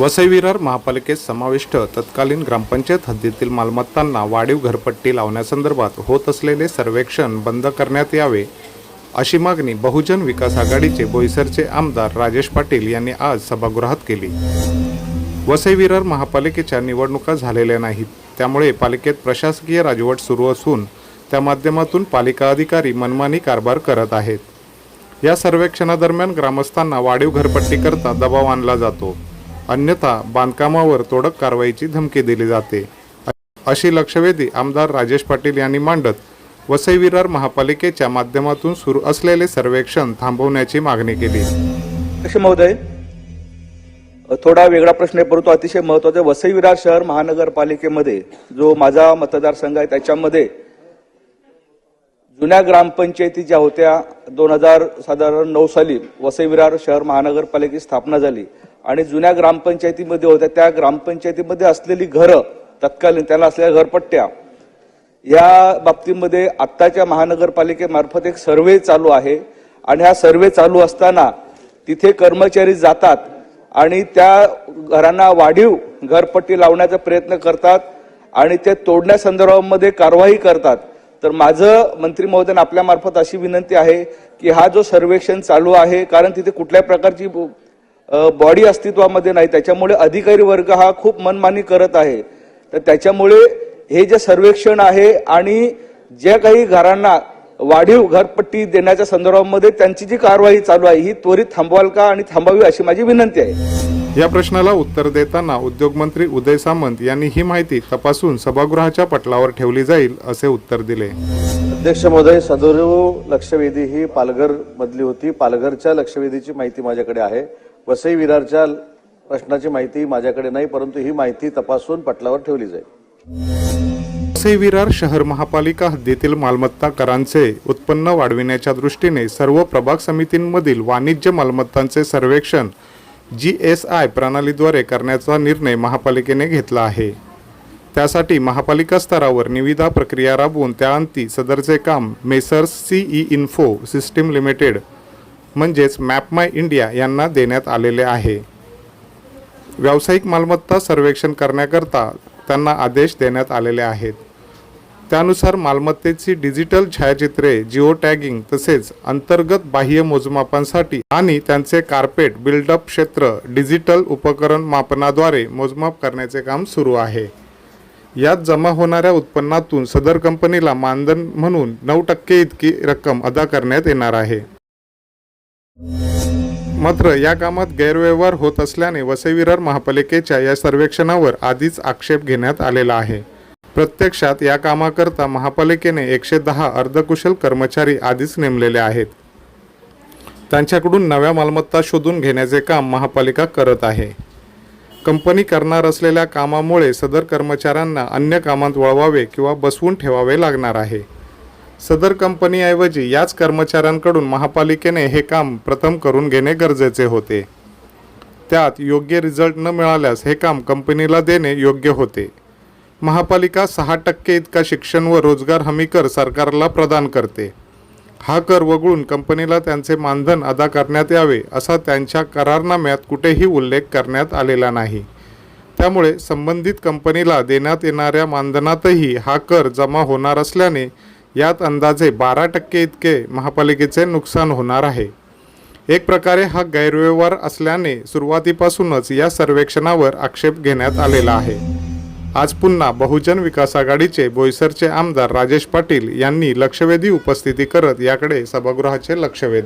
वसईविरार महापालिकेत समाविष्ट तत्कालीन ग्रामपंचायत हद्दीतील मालमत्तांना वाढीव घरपट्टी लावण्यासंदर्भात होत असलेले सर्वेक्षण बंद करण्यात यावे अशी मागणी बहुजन विकास आघाडीचे बोईसरचे आमदार राजेश पाटील यांनी आज सभागृहात केली. वसईविरार महापालिकेच्या निवडणुका झालेल्या नाहीत त्यामुळे पालिकेत प्रशासकीय राजवट सुरू असून त्या माध्यमातून पालिका अधिकारी मनमानी कारभार करत आहेत. या सर्वेक्षणादरम्यान ग्रामस्थांना वाढीव घरपट्टी करता दबाव आणला जातो. अन्यथा बांधकामावर तोडक कारवाईची धमकी दिली जाते. अशी लक्षवेधी आमदार राजेश पाटील यांनी मांडत वसई विरार महापालिकेच्या माध्यमातून सुरू असलेले सर्वेक्षण थांबवण्याची मागणी केली. महोदय थोडा वेगळा प्रश्न आहे परंतु अतिशय महत्त्वाचा आहे. वसई विरार शहर महानगरपालिकेमध्ये जो माझा मतदारसंघ आहे त्याच्यामध्ये जुन्या ग्रामपंचायती ज्या होत्या दोन हजार साधारण नऊ साली वसई विरार शहर महानगरपालिकेची स्थापना झाली. आणि जुन्या ग्रामपंचायतीमध्ये होत्या त्या ग्रामपंचायतीमध्ये असलेली घरं तत्कालीन त्याला असलेल्या घरपट्ट्या या बाबतीमध्ये आत्ताच्या महानगरपालिकेमार्फत एक सर्वे चालू आहे. आणि हा सर्वे चालू असताना तिथे कर्मचारी जातात आणि त्या घरांना वाढीव घरपट्टी लावण्याचा प्रयत्न करतात आणि ते तोडण्यासंदर्भामध्ये कारवाई करतात. तर माझं मंत्री महोदय आपल्यामार्फत अशी विनंती आहे की हा जो सर्वेक्षण चालू आहे कारण तिथे कुठल्याही प्रकारची बॉडी अस्तित्वामध्ये नाही त्याच्यामुळे अधिकारी वर्ग हा खूप मनमानी करत आहे. तर त्याच्यामुळे हे जे सर्वेक्षण आहे आणि ज्या काही घरांना वाढीव घरपट्टी देण्याच्या संदर्भामध्ये त्यांची जी कारवाई चालू आहे ही त्वरित थांबवाल का आणि थांबावी अशी माझी विनंती आहे. या प्रश्नाला उत्तर देताना उद्योगमंत्री उदय सामंत यांनी ही माहिती तपासून सभागृहाच्या पटलावर ठेवली जाईल असे उत्तर दिले. अध्यक्ष महोदय सदोरव लक्षवेधी ही पालघर मधली होती. पालघरच्या लक्षवेधीची माहिती माझ्याकडे आहे. वसई विरारच्या प्रश्नाची माहिती माझ्याकडे नाही परंतु ही माहिती तपासून पटलावर ठेवली जाईल. वसई विरार शहर महापालिका हद्दीतील मालमत्ता करांचे उत्पन्न वाढविण्याच्या दृष्टीने सर्व प्रभाग समितींमधील वाणिज्य मालमत्तांचे सर्वेक्षण जी एस आय प्रणालीद्वारे करण्याचा निर्णय महापालिकेने घेतला आहे. त्यासाठी महापालिका स्तरावर निविदा प्रक्रिया राबवून त्याअंती सदरचे काम messrs CE info system limited म्हणजेच मॅप माय इंडिया यांना देण्यात आलेले आहे. व्यावसायिक मालमत्ता सर्वेक्षण करण्याकरता त्यांना आदेश देण्यात आलेले आहेत. त्यानुसार मालमत्तेची डिजिटल छायाचित्रे जिओ टॅगिंग तसेच अंतर्गत बाह्य मोजमापांसाठी आणि त्यांचे कार्पेट बिल्डअप क्षेत्र डिजिटल उपकरण मापनाद्वारे मोजमाप करण्याचे काम सुरू आहे. यात जमा होणाऱ्या उत्पन्नातून सदर कंपनीला मानधन म्हणून नऊ टक्के इतकी रक्कम अदा करण्यात येणार आहे. मात्र या कामात गैरव्यवहार होत असल्याने वसईविरार महापालिकेच्या या सर्वेक्षणावर आधीच आक्षेप घेण्यात आलेला आहे. प्रत्यक्षात या कामाकरता महापालिकेने एकशे दहा अर्धकुशल कर्मचारी आधीच नेमलेले आहेत. त्यांच्याकडून नव्या मालमत्ता शोधून घेण्याचे काम महापालिका करत आहे. कंपनी करणार असलेल्या कामामुळे सदर कर्मचाऱ्यांना अन्य कामात वळवावे किंवा बसवून ठेवावे लागणार आहे. सदर कंपनीऐवजी याच कर्मचाऱ्यांकडून महापालिकेने हे काम प्रथम करून घेणे गरजेचे होते. त्यात योग्य रिझल्ट न मिळाल्यास हे काम कंपनीला देणे योग्य होते. महापालिका सहा टक्के इतका शिक्षण व रोजगार हमी कर सरकारला प्रदान करते. हा कर वगळून कंपनीला त्यांचे मानधन अदा करण्यात यावे असा त्यांच्या करारनाम्यात कुठेही उल्लेख करण्यात आलेला नाही. त्यामुळे संबंधित कंपनीला देण्यात येणाऱ्या मानधनातही हा कर जमा होणार असल्याने यात अंदाजे बारा टक्के इतके महापालिकेचे नुकसान होणार आहे. एक प्रकारे हा गैरव्यवहार असल्याने सुरुवातीपासूनच या सर्वेक्षणावर आक्षेप घेण्यात आलेला आहे. आज पुन्हा बहुजन विकास आघाडीचे बोईसरचे आमदार राजेश पाटील यांनी लक्षवेधी उपस्थिती करत याकडे सभागृहाचे लक्ष वेधले